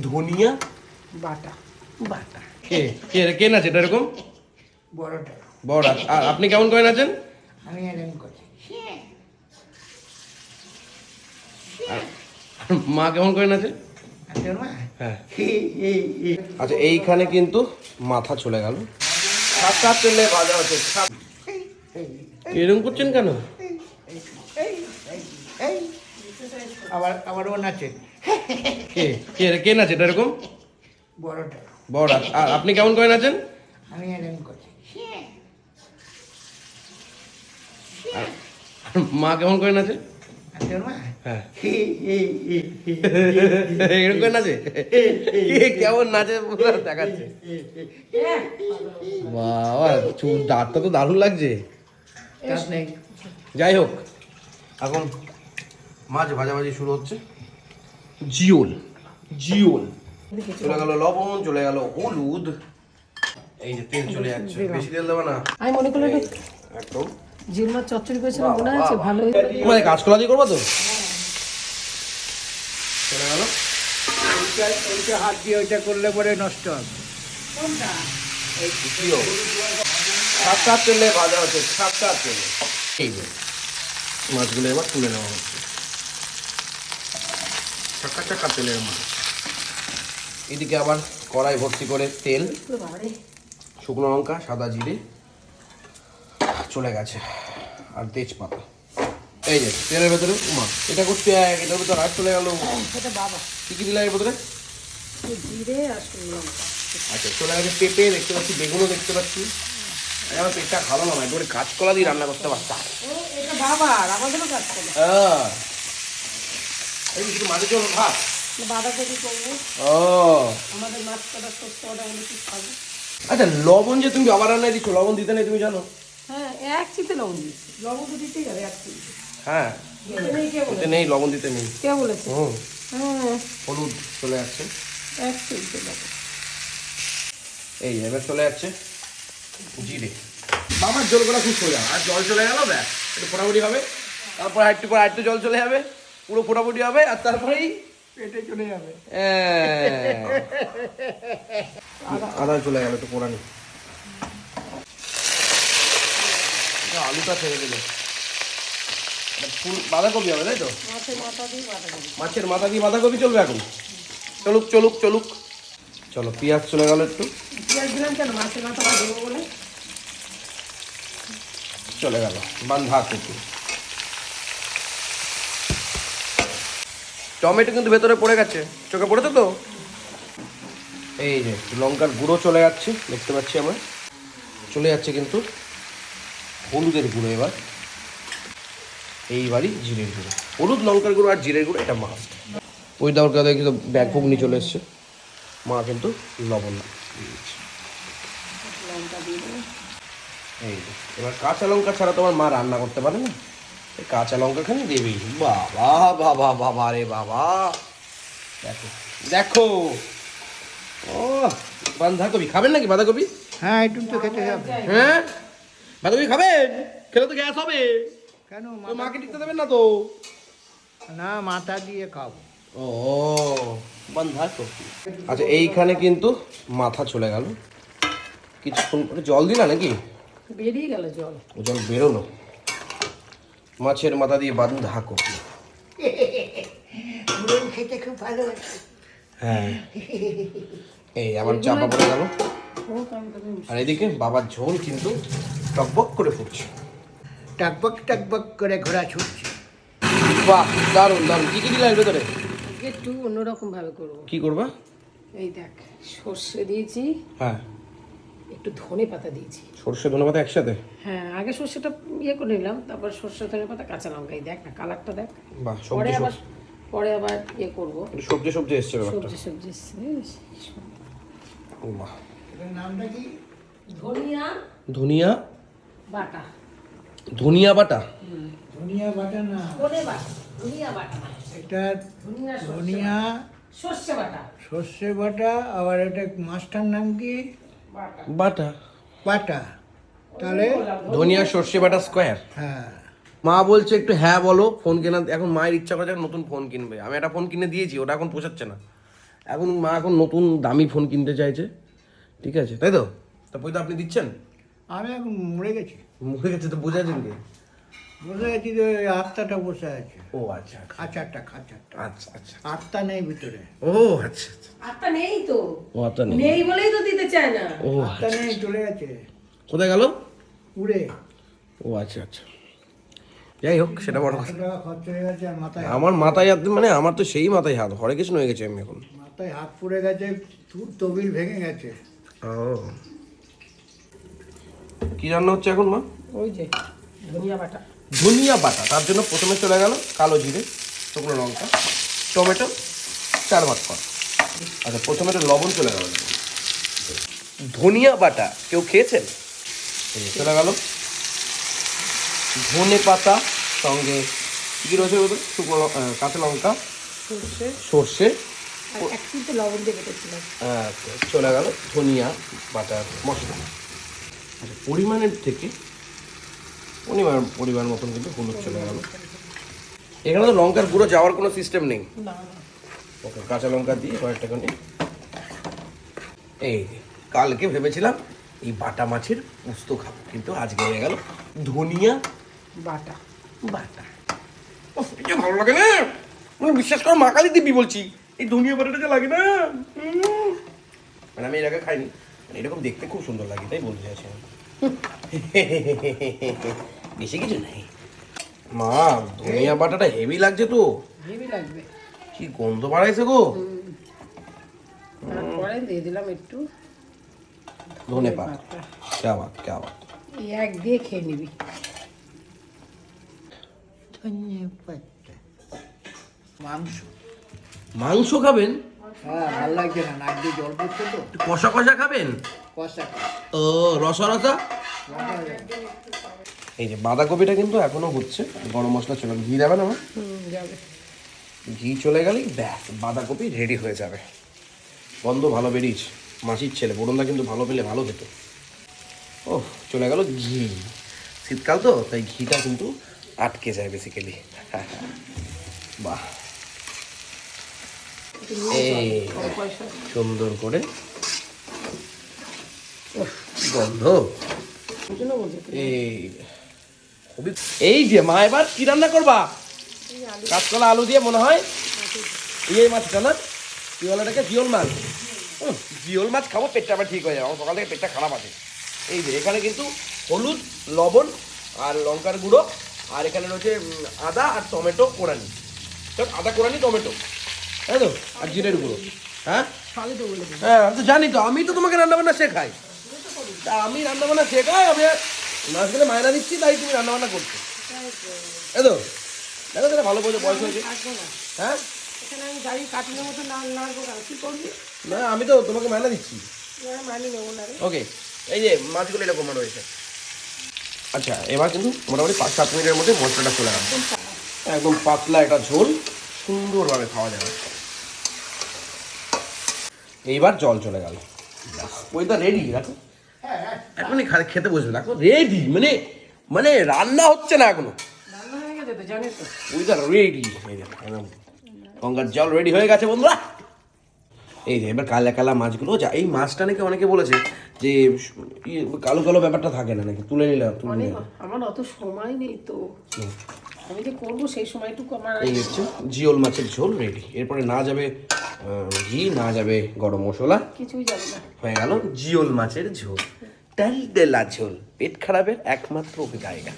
ধনিয়া? বাটা। বাটা। কে? কে কে নাচে? এটা এরকম? বড়টা। বড় আর- আপনি কেমন করে নাচেন? আমি এরকম আর মা কেমন করে নাচে? হ্যাঁ। আচ্ছা এইখানে কিন্তু মাথা চলে গেল। সাত সাত তেলে ভাজা হচ্ছে। এরকম করছেন কেন? এই, এই, এই। আবার আবার ও নাচে কে কে কে নাচে এটা এরকম বড়টা বড় আর- আপনি কেমন করে নাচেন আমি এরকম আর আর মা কেমন করে নাচে হ্যাঁ এরকম নাচে কে কেমন নাচে দেখাচ্ছে বাবা চুল দাঁতটা তো দারুণ লাগছে যাই হোক এখন মাছ ভাজাভাজি শুরু হচ্ছে জিওল জিওল। চলে গেল লবণ চলে গেল হলুদ। এই যে তেল চলে যাচ্ছে। বেশি তেল দেবে না। আমি মনে করলাম একটু একদম। জিল মাছ চচ্চড়ি করেছিলাম মনে আছে? ভালো মানে কাঁচকলা দিয়ে করব তো? চলে গেল। ওইটা হাত দিয়ে ওইটা করলে পরে নষ্ট হবে। সাত সাত তেলে ভাজা হচ্ছে সাত সাত তেলে। এই যে মাছগুলো এবার তুলে নেওয়া হচ্ছে। চাকা চাকা তেলের মাছ এদিকে আবার কড়াই ভর্তি করে তেল শুকনো লঙ্কা সাদা জিরে চলে গেছে। আর তেজপাতা। এই যে তেলের ভেতরে মা এটা করতে এক এটার ভেতরে আর চলে গেল সেটা বাবা। কি কি দিলাম এর ভেতরে? এই জিরে আর শুকনো লঙ্কা। আচ্ছা চলে গেছে পেঁপে দেখতে পাচ্ছি বেগুনও দেখতে পাচ্ছি। আমার পেটটা ভালো না একবারে কাঁচকলা দিয়ে রান্না করতে পারতাম। আমাদেরও কাজ হ্যাঁ। এই ভাত? বাঁধাকপি করব। ও। আমাদের মাছ কাটা শস্য ওটা বলে কি খাব? আচ্ছা লবণ যে তুমি আবার রান্নায় দিচ্ছ লবণ দিতে নেই তুমি জানো? হ্যাঁ এক চিতে লবণ দিচ্ছি লবণ তো দিতেই হবে এক চিতে হ্যাঁ। দিতে নেই কে বলে নেই লবণ দিতে নেই। কে বলেছে? হুম। হ্যাঁ। হলুদ চলে যাচ্ছে এক চিতে লবণ। এই এবার চলে যাচ্ছে জিরে। বাবার জল করা খুব সোজা আর জল চলে গেল ব্যাস। একটু ফোটাফুটি হবে। তারপর আরেকটু পর একটু জল চলে যাবে। পুরো ফোটাফুটি হবে আর তারপরেই পেটে চলে যাবে। আদা চলে গেল একটু পোড়ানি। আলুটা ছেড়ে দিল। ফুল বাঁধাকপি হবে তাই তো? মাছের মাথা দিয়ে বাঁধাকপি। মাছের মাথা দিয়ে বাঁধাকপি চলবে এখন? চলুক চলুক চলুক। চলো পেঁয়াজ চলে গেল একটু। পেঁয়াজ দিলাম বলে। চলে গেল। বাঁধাকপি টমেটো কিন্তু ভেতরে পড়ে গেছে। চোখে পড়েছে তো? এই যে লঙ্কার গুঁড়ো চলে যাচ্ছে দেখতে পাচ্ছি আমরা। চলে যাচ্ছে কিন্তু হলুদের গুঁড়ো এবার। এইবারই জিরের গুঁড়ো। হলুদ লঙ্কার গুঁড়ো আর জিরের গুঁড়ো এটা মাস্ট ওই দাওয়ার কাছে কিন্তু ব্যাগ ঘুগনি চলে এসছে। মা কিন্তু লবণ এই এবার কাঁচা লঙ্কা ছাড়া তোমার মা রান্না করতে পারে না। কাঁচা লঙ্কা খানি দেবেই বাবা বাবা বাবা রে বাবা। দেখো দেখো। ও বাঁধাকপি খাবেন নাকি বাঁধাকপি? হ্যাঁ একটু তো খেতে হবে। হ্যাঁ? বাঁধাকপি খাবেন? খেলে তো গ্যাস হবে। কেন তো মাকে টিকতে দেবেন না তো? না মাথা দিয়ে খাব। ও বাঁধাকপি। আচ্ছা এইখানে কিন্তু মাথা চলে গেল। কিছুক্ষণ পরে জল দিলা নাকি? বেরিয়ে গেল জল। ও জল বেরোলো। মাছের মাথা দিয়ে বাঁধাকপি পুরন খেতে খুব ভালো লাগে। হ্যাঁ। এই আবার চাপা পড়ে গেল। আর এদিকে বাবার ঝোল কিন্তু টকবক করে ফুটছে। টাকবক টাকবক করে ঘোরা ছুটছে। বাহ দারুণ দারুণ। কি কি দিলা এর ভেতরে একটু অন্যরকম ভাবে করব। কি করবা? এই দেখ সর্ষে দিয়েছি। হ্যাঁ। একটু ধনে পাতা দিয়েছি। সর্ষে ধনে পাতা একসাথে? হ্যাঁ আগে সর্ষেটা ইয়ে করে নিলাম তারপর সর্ষে ধনে পাতা কাঁচা লঙ্কা এই দেখ না কালারটা দেখ। বাহ পরে আবার পরে আবার ইয়ে করব। একটু সবজি সবজি এসছে ব্যাপারটা। সবজি সবজি? বাহ নামটা কি? ধনিয়া ধনিয়া? বাটা। ধনিয়া বাটা? ধনিয়া বাটা না? ধনে বাটা ধনিয়া বাটা না। এটা ধনিয়া সর্ষে ধনিয়া সর্ষে বাটা। সর্ষে বাটা আবার এটা মাছটার নাম কি? বাটা। বাটা। তাহলে? ধনিয়া সর্ষে বাটা স্কোয়ার হ্যাঁ। মা বলছে একটু হ্যাঁ বলো ফোন কেনা এখন মায়ের ইচ্ছা করে নতুন ফোন কিনবে। আমি একটা ফোন কিনে দিয়েছি ওটা এখন পোষাচ্ছে না। এখন মা এখন নতুন দামি ফোন কিনতে চাইছে ঠিক আছে? তাই তো? তা পয়সা আপনি দিচ্ছেন? আমি এখন মরে গেছি। মরে গেছে তো বোঝা কি বসে আছি যে ওই আত্মাটা বসে আছে। ও আচ্ছা আচ্ছা। খাঁচারটা খাঁচারটা আচ্ছা আচ্ছা আত্মা নেই ভিতরে। ও আচ্ছা আচ্ছা। আত্মা নেই তো। ও আত্মা নেই। নেই বলেই তো দিতে চায় না। ও আত্মা নেই চলে গেছে। কোথায় গেল? উড়ে। ও আচ্ছা আচ্ছা। যাই হোক সেটা বড় কথা। টাকা খরচ হয়ে গেছে আর মাথায় আমার মাথায় হাত মানে আমার তো সেই মাথায় হাত। হরে কৃষ্ণ হয়ে গেছে আমি এখন। মাথায় হাত পুড়ে গেছে তবিল ভেঙে গেছে। ও। কি রান্না হচ্ছে এখন মা? ওই যে ধনিয়া বাটা। ধনিয়া বাটা তার জন্য প্রথমে চলে গেল কালো জিরে শুকনো লঙ্কা টমেটো চার ভাত কর। আচ্ছা প্রথমে তো লবণ চলে গেল। ধনিয়া বাটা কেউ খেয়েছেন? চলে গেল। ধনে পাতা সঙ্গে কি রয়েছে বলতো? শুকনো কাঁচা লঙ্কা সর্ষে। আচ্ছা, চলে গেল ধনিয়া বাটার মশলা। আচ্ছা পরিমাণের থেকে পরিমাণ পরিমাণ মতন কিন্তু হলুদ চলে গেল। এখানে তো লঙ্কার গুঁড়ো যাওয়ার কোনো সিস্টেম নেই। ওকে কাঁচা লঙ্কা দিয়ে কয়েকটা খানি। এই কালকে ভেবেছিলাম এই বাটা মাছের পুস্ত খাব কিন্তু আজকে হয়ে গেল ধনিয়া বাটা। বাটা। যে ভালো লাগে না। মানে বিশ্বাস করো মা কালী দিবি বলছি। এই ধনিয়া বাটাটা যে লাগে না। মানে আমি এর আগে খাইনি। মানে এরকম দেখতে খুব সুন্দর লাগে তাই বলতে চাইছি আমি। বেশি কিছু নেই। মা ধনিয়া বাটাটা হেভি লাগছে তো। হেভি লাগবে। কি গন্ধ বাড়াইছে গো। তারপরে দিয়ে দিলাম একটু ধনে পাতা। ক্যা বাত ক্যা বাত এই এক দিয়ে খেয়ে নিবি। ধনিয়া পাতা। মাংস। মাংস খাবেন? হ্যাঁ ভালো লাগছে না। নাক দিয়ে জল পড়ছে তো। কষা কষা খাবেন? কষা ও রসা রসা? এই যে বাঁধাকপিটা কিন্তু এখনও হচ্ছে। গরম মশলা চলে ঘি দেবে না মা? হুম যাবে। ঘি চলে গেলেই ব্যাস বাঁধাকপি রেডি হয়ে যাবে। গন্ধ ভালো বেরিয়েছে। মাসির ছেলে বরুণদা কিন্তু ভালো পেলে ভালো খেত। ও চলে গেল ঘি। শীতকাল তো তাই ঘিটা কিন্তু আটকে যায় বেসিক্যালি বাহ একটু নিয়ে চল, এই। কম পয়সা সুন্দর করে। গন্ধ। এই যে মা, এবার কি রান্না করবা? কাঁচকলা আলু দিয়ে মনে হয়? এই মাছটা না? কি জিওল মাছ। জিওল মাছ খাব, পেটটা আবার ঠিক হয়ে যাবে। আমার সকাল থেকে পেটটা খারাপ আছে। এই যে, এখানে কিন্তু হলুদ, লবণ আর লঙ্কার গুঁড়ো আর এখানে রয়েছে আদা আর টমেটো কোরানি। আদা কোরানি, টমেটো। তাই তো আর জিরের গুঁড়ো হ্যাঁ? হ্যাঁ আমি তো জানি তো আমি তো তোমাকে রান্নাবান্না শেখাই। তা আমি রান্নাবান্না শেখাই আমি মাছ গেলে মায়না দিচ্ছি তাই তুমি রান্নাবান্না করছ। এই তো দেখো তাহলে ভালো বলছো বয়স হয়েছে। হ্যাঁ? না আমি তো তোমাকে মায়না দিচ্ছি। মানি ওকে এই যে মাছগুলো এরকম রয়েছে আচ্ছা এবার কিন্তু মোটামুটি পাঁচ সাত মিনিটের মধ্যে মশলাটা চলে আসবে। একদম পাতলা একটা ঝোল। সুন্দরভাবে খাওয়া যাবে। এইবার জল চলে গেল। ওইটা রেডি দেখো এখনই খা- খেতে বসবে দেখো রেডি মানে মানে রান্না হচ্ছে না এখনও। রান্না হয়ে গেছে তো জানিস তো। উইদার রেডি গঙ্গার জল রেডি হয়ে গেছে বন্ধুরা। এই যে এবার কালা কালা মাছগুলো যা এই মাছটা নাকি অনেকে বলেছে যে কালো কালো ব্যাপারটা থাকে না নাকি তুলে নিলাম তুলে নিলাম আমার অত সময় নেই তো। আমি যে করব সেই সময়টুকু আমার এই হচ্ছে জিওল মাছের ঝোল রেডি এরপরে না যাবে ঘি না যাবে গরম মশলা। কিছুই যাবে না। হয়ে গেল জিওল মাছের ঝোল। ডাল ডেলা ঝোল। পেট খারাপের একমাত্র জায়গা।